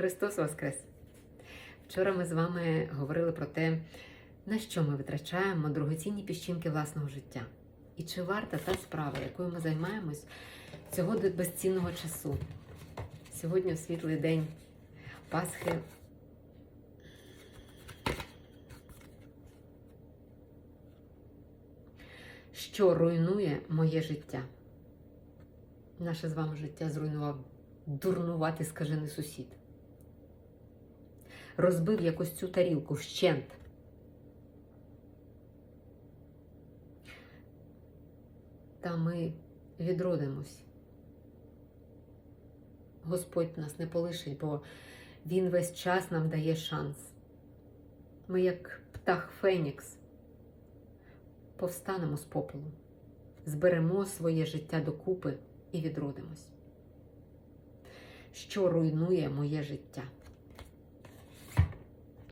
Христос Воскрес! Вчора ми з вами говорили про те, на що ми витрачаємо дорогоцінні піщинки власного життя. І чи варта та справа, якою ми займаємось цього безцінного часу? Сьогодні, у світлий день Пасхи, що руйнує моє життя? Наше з вами життя зруйнував дурнуватий скажений сусід. Розбив якось цю тарілку вщент. Та ми відродимось. Господь нас не полишить, бо Він весь час нам дає шанс. Ми, як птах Фенікс, повстанемо з попелу, зберемо своє життя докупи і відродимось. Що руйнує моє життя?